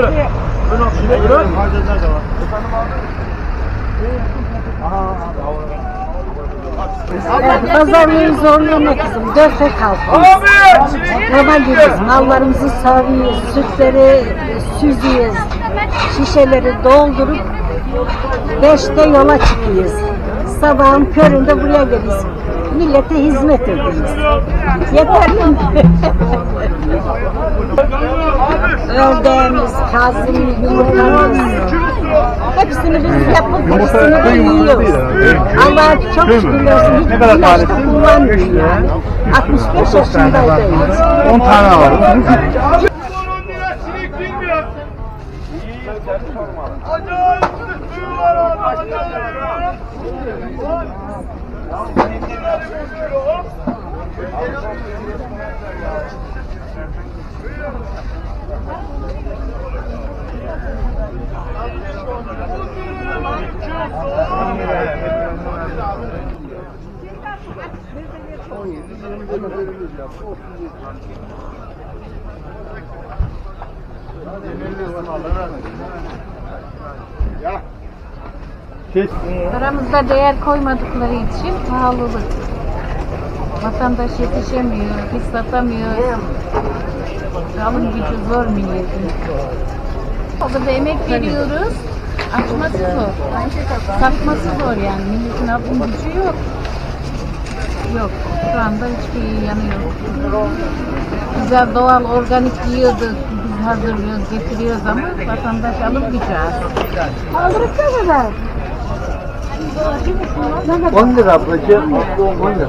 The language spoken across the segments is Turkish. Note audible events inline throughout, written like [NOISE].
Buyurun. Buyurun. Şimdi buyurun. Harcadılar da var. Efendim abi. Aha. Kalkıyoruz. Normal gidiyoruz. Mallarımızı sarıyoruz. Sütleri süzüyoruz. Şişeleri doldurup beşte yola çıkıyoruz. Sabahın köründe buraya geliyoruz. Millete hizmet ediyoruz. Yeter mi? Öldüm, kazımız, yumurtamız. Hepsini biz yapıp hepsini de yiyoruz. Allah çok şükür olsun. Hiç ilaç da kullanmıyor. 65 yaşındayım. 10 tane var. Acayip suyu var abi. Acayip. Paramızda değer koymadıkları için pahalılık. Vatandaş yetişemiyor, biz satamıyoruz. Alım gücü zor milletin. Orada emek veriyoruz, açması zor. Satması zor yani, milletin alım gücü yok. Yok, şu anda hiçbir yanı yok. Güzel doğal, organik yiyorduk, biz hazırlıyoruz, getiriyoruz ama vatandaş alım gücü az. Kaldırıp ne kadar? 10 lira ablacığım. 10 lira.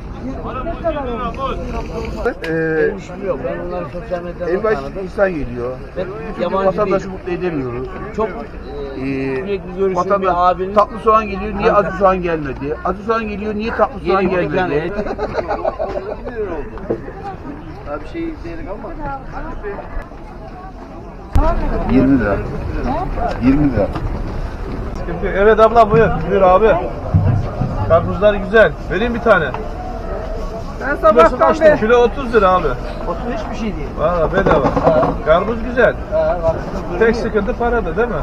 Ee, Yok ben onları sosyal medyadan en baş tanıdım. insan geliyor. Ben Çünkü yabancı vatandaşı değil. mutlu edemiyoruz. Çok Ee, sürekli görüştüğüm vatandaş bir abinin tatlı soğan geliyor niye acı soğan gelmedi? Acı soğan geliyor niye tatlı soğan Yeni bir gelmedi? Abi şey ama 20 lira. 20 lira. Evet abla buyur. Buyur abi. Karpuzlar güzel. Vereyim bir tane. Ben sabahtan beri Kilo 30 lira abi. 30 hiçbir şey değil. Valla bedava. Karpuz güzel. Tek sıkıntı parada değil mi? [LAUGHS]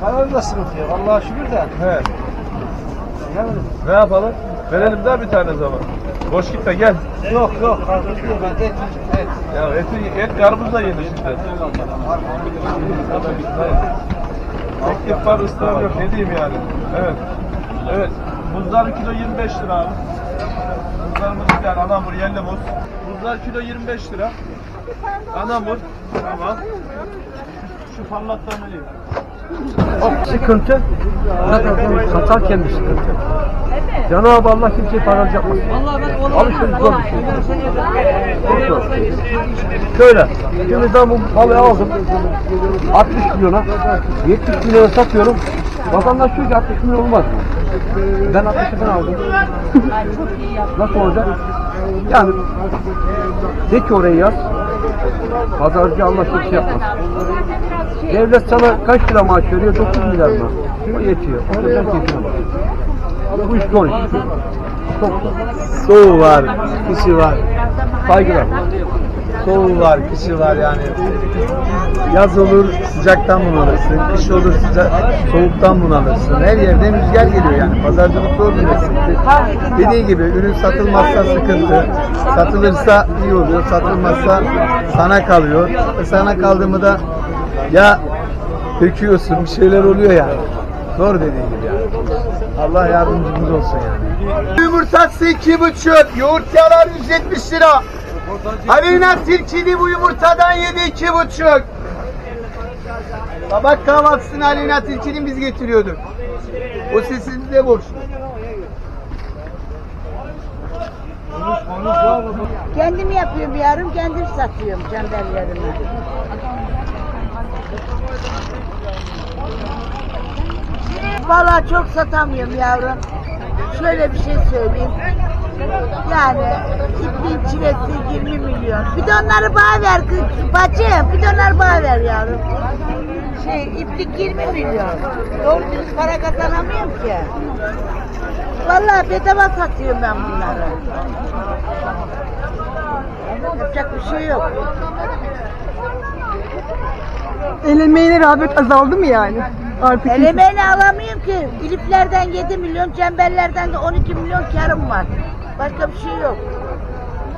Paranın da sıkıntı yok. Allah'a şükür de. He. Ne yapalım? Verelim daha bir tane zaman. Boş gitme gel. Yok yok karpuz değil ben et et. Ya eti, et karpuz da yenir şimdi. Teklif var ısrar yok ne diyeyim yani. Evet. Evet. Buzlar kilo 25 lira abi. Buzlarımız güzel. Anamur yerli muz. Buzlar kilo 25 lira. Anamur. Tamam. Şu parlattan vereyim. sıkıntı zaten satarken bir sıkıntı. Cenab-ı Allah kimseyi paralı yapmasın. Alışveriş zor bir şey. Çok zor. Şöyle, şimdi ben bu balığı aldım. 60 milyona, 70 milyona satıyorum. Vatandaş diyor ki 60 milyon olmaz mı? Ben 60'ı ben aldım. Nasıl olacak? Yani de ki oraya yaz. Pazarcı kimse yapmaz. Devlet sana kaç lira maaş veriyor? 9 milyar mı? O yetiyor. O da sen keyfine bak. Bu iş zor iş. Çok zor. Soğuğu var, kışı var. Saygılar. Soğuğu var, kışı var yani. Yaz olur sıcaktan bunalırsın, kış olur sıcak, soğuktan bunalırsın. Her yerden rüzgar geliyor yani. Pazarcılık zor bir meslektir. Dediği gibi ürün satılmazsa sıkıntı, satılırsa iyi oluyor, satılmazsa sana kalıyor. E sana kaldı mı da ya döküyorsun, bir şeyler oluyor yani. Zor dediği gibi yani. Allah yardımcımız olsun yani. Yumurtası iki buçuk. Yoğurt yalar 170 lira. Aleyna tilkili bu yumurtadan yedi iki buçuk. Sabah kahvaltısını Aleyna tilkinin biz getiriyorduk. O sesini de borçlu. Kendim yapıyorum yarım, kendim satıyorum candallarımı. Vallahi çok satamıyorum yavrum. Şöyle bir şey söyleyeyim. Yani ipliğin çilesi 20 milyon. Bidonları bana ver kız, bacım. Bidonları bana ver yavrum. Şey iplik 20 milyon. Doğru düz para kazanamıyorum ki. Vallahi bedava satıyorum ben bunları. Yapacak bir şey yok. El emeğine rağbet azaldı mı yani? Artık Elemeğini alamıyorum ki. İliplerden 7 milyon, cemberlerden de 12 milyon karım var. Başka bir şey yok.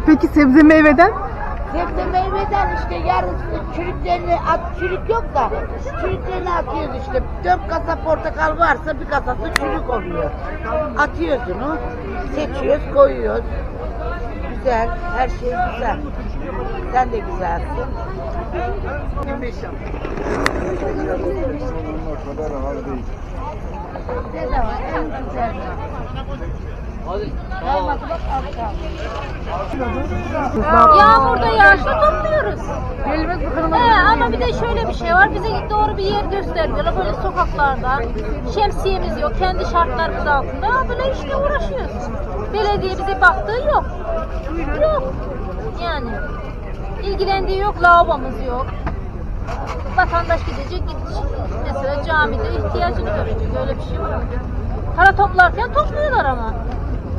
Peki sebze meyveden? Sebze meyveden işte yarın çürüklerini at, çürük yok da çürüklerini atıyoruz işte. Dört kasa portakal varsa bir kasası çürük oluyor. Atıyoruz onu, seçiyoruz, koyuyoruz. Güzel, her şey güzel. Sen de güzelsin. Güzel ama en güzel. Yağmurda yağışta topluyoruz. He, ama bir de şöyle bir şey var. Bize doğru bir yer göstermiyorlar. Böyle sokaklarda. Şemsiyemiz yok. Kendi şartlarımız altında. Böyle işte uğraşıyoruz. Belediye bize baktığı yok. Yok. Yani. ilgilendiği yok. Lavabomuz yok. Vatandaş gidecek gidecek. Mesela camide ihtiyacını görecek. Öyle bir şey var mı? Para toplarken topluyorlar ama.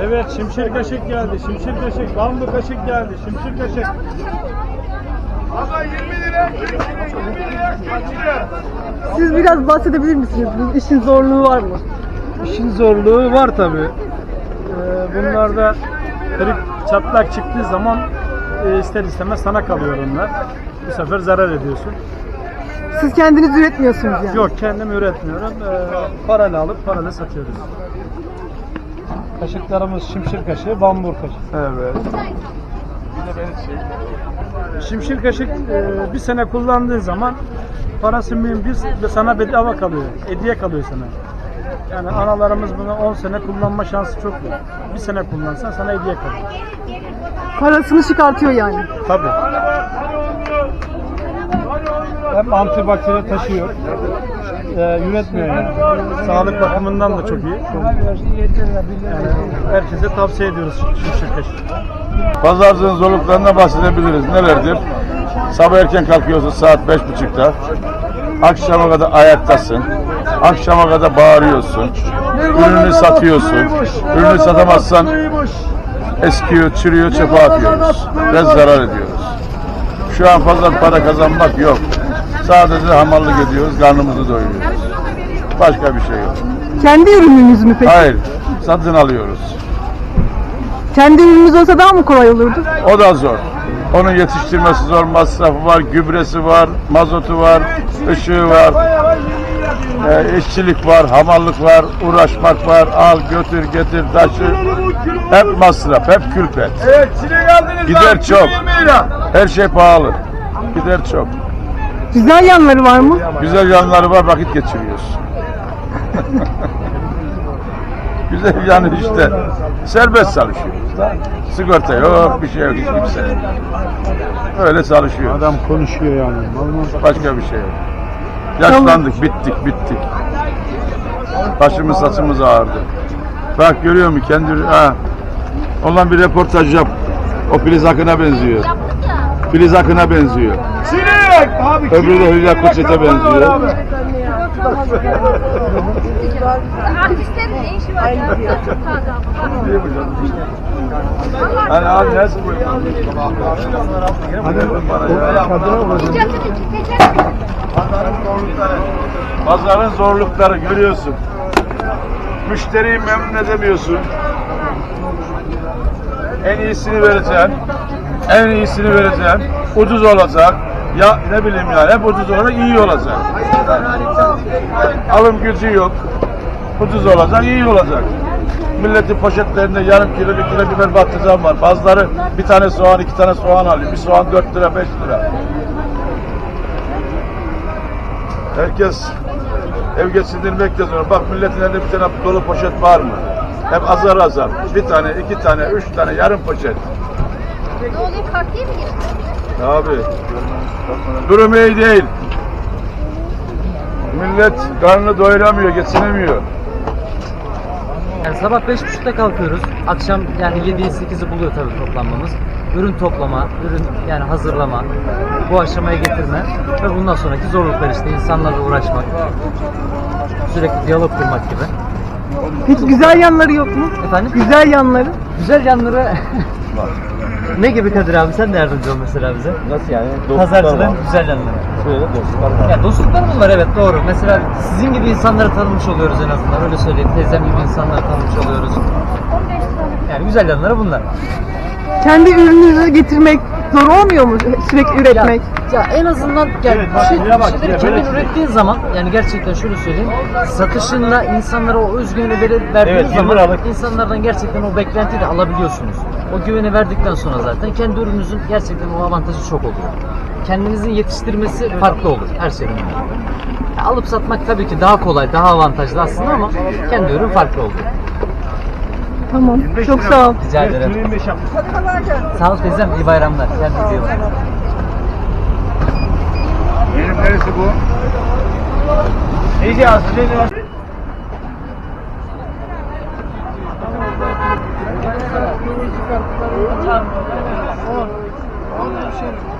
Evet şimşir kaşık geldi. Şimşir kaşık. Bambu kaşık geldi. Şimşir kaşık. Ama 20 lira, 20 lira kaçıyor. Siz biraz bahsedebilir misiniz? Bu işin zorluğu var mı? İşin zorluğu var tabi. bunlarda kırık çatlak çıktığı zaman e, ister istemez sana kalıyor onlar. Bu sefer zarar ediyorsun. Siz kendiniz üretmiyorsunuz yani. Yok kendim üretmiyorum. E, paralı alıp paralı satıyoruz. Kaşıklarımız şimşir kaşığı, bambur kaşığı. Evet. Şimşir kaşık e, bir sene kullandığın zaman parası mühim ve sana bedava kalıyor. Hediye kalıyor sana. Yani analarımız bunu 10 sene kullanma şansı çok var. Bir sene kullansan sana hediye kalıyor. Parasını çıkartıyor yani. Tabii. Hem antibakteri taşıyor. Ee, üretmiyor yani. Sağlık bakımından da çok iyi. Yani herkese tavsiye ediyoruz şimşir kaşık. Pazarcının zorluklarına bahsedebiliriz. Nelerdir? Sabah erken kalkıyorsun saat beş buçukta. Akşama kadar ayaktasın. Akşama kadar bağırıyorsun. Ürünü satıyorsun. Ürünü satamazsan eskiyor, çürüyor, çöpe atıyoruz. Ve zarar ediyoruz. Şu an fazla para kazanmak yok. Sadece hamallık ediyoruz, karnımızı doyuruyoruz. Başka bir şey yok. Kendi ürününüz mü peki? Hayır, satın alıyoruz. Kendi ürününüz olsa daha mı kolay olurdu? O da zor. Onun yetiştirmesi zor, masrafı var, gübresi var, mazotu var, ışığı var, e, işçilik var, hamallık var, uğraşmak var, al götür getir taşı. Hep masraf, hep külfet. Evet çilek aldınız Gider çok. 20 lira. Her şey pahalı. Gider çok. Güzel yanları var mı? Güzel yanları var, vakit geçiriyoruz. [LAUGHS] Güzel yanı işte. Serbest çalışıyoruz. da. Sigorta yok, bir şey yok hiç kimse. Öyle çalışıyoruz. Adam konuşuyor yani. Başka bir şey yok. Yaşlandık, bittik, bittik. Başımız saçımız ağrıdı. Bak görüyor musun kendi ha. Ondan bir reportaj yap. O Filiz Akın'a benziyor. Filiz Akın'a benziyor. Çilek abi. Öbürü de Hülya Koçet'e benziyor. Artistlerin ne işi var ya? Çok taze ama. Hani abi nasıl bu? Hadi Pazarın zorlukları görüyorsun. Müşteriyi memnun edemiyorsun. En iyisini vereceğim. En iyisini vereceğim. Ucuz olacak. Ya ne bileyim yani hep ucuz olacak, iyi olacak. Alım gücü yok. Ucuz olacak, iyi olacak. milletin poşetlerinde yarım kilo bir kilo biber patlıcan var. Bazıları bir tane soğan iki tane soğan alıyor. Bir soğan 4 lira 5 lira. Herkes ev geçindirmekte zor. Bak milletin elinde bir tane dolu poşet var mı? Hep azar azar. Bir tane, iki tane, üç tane, yarım poşet. Ne oluyor kalkayım mı? Abi. Durum iyi değil. Millet karnını doyuramıyor, geçinemiyor. Yani sabah 5.30'da kalkıyoruz. Akşam yani 7'yi 8'i buluyor tabii toplanmamız. Ürün toplama, ürün yani hazırlama, bu aşamaya getirme ve bundan sonraki zorluklar işte insanlarla uğraşmak, sürekli diyalog kurmak gibi. Hiç güzel yanları yok mu? Efendim? Güzel yanları. Güzel yanları ne gibi Kadir abi sen de yardımcı ol mesela bize. Nasıl yani? Pazarcılığın güzel yanları. Şöyle dostluklar var. Ya dostluklarımız var evet doğru. Mesela sizin gibi insanları tanımış oluyoruz en azından. Öyle söyleyeyim. Teyzem gibi insanları tanımış oluyoruz. Yani güzel yanları bunlar. Kendi ürününüzü getirmek zor olmuyor mu? Sürekli üretmek. Ya, ya en azından yani bir, şey, bir şeyleri kendin ürettiğin zaman yani gerçekten şöyle söyleyeyim satışınla insanlara o özgüveni verdiğiniz Evet, zaman insanlardan gerçekten o beklentiyi de alabiliyorsunuz. O güveni verdikten sonra zaten kendi ürününüzün gerçekten o avantajı çok oluyor. Kendinizin yetiştirmesi farklı olur her şeyden. önce. Ya, alıp satmak tabii ki daha kolay, daha avantajlı aslında ama kendi ürün farklı oluyor. Tamam. Çok sağ ol. Rica ederim. Sağ ol teyzem, iyi bayramlar. Kendinize iyi bakın. Benim neresi bu? İyice aslında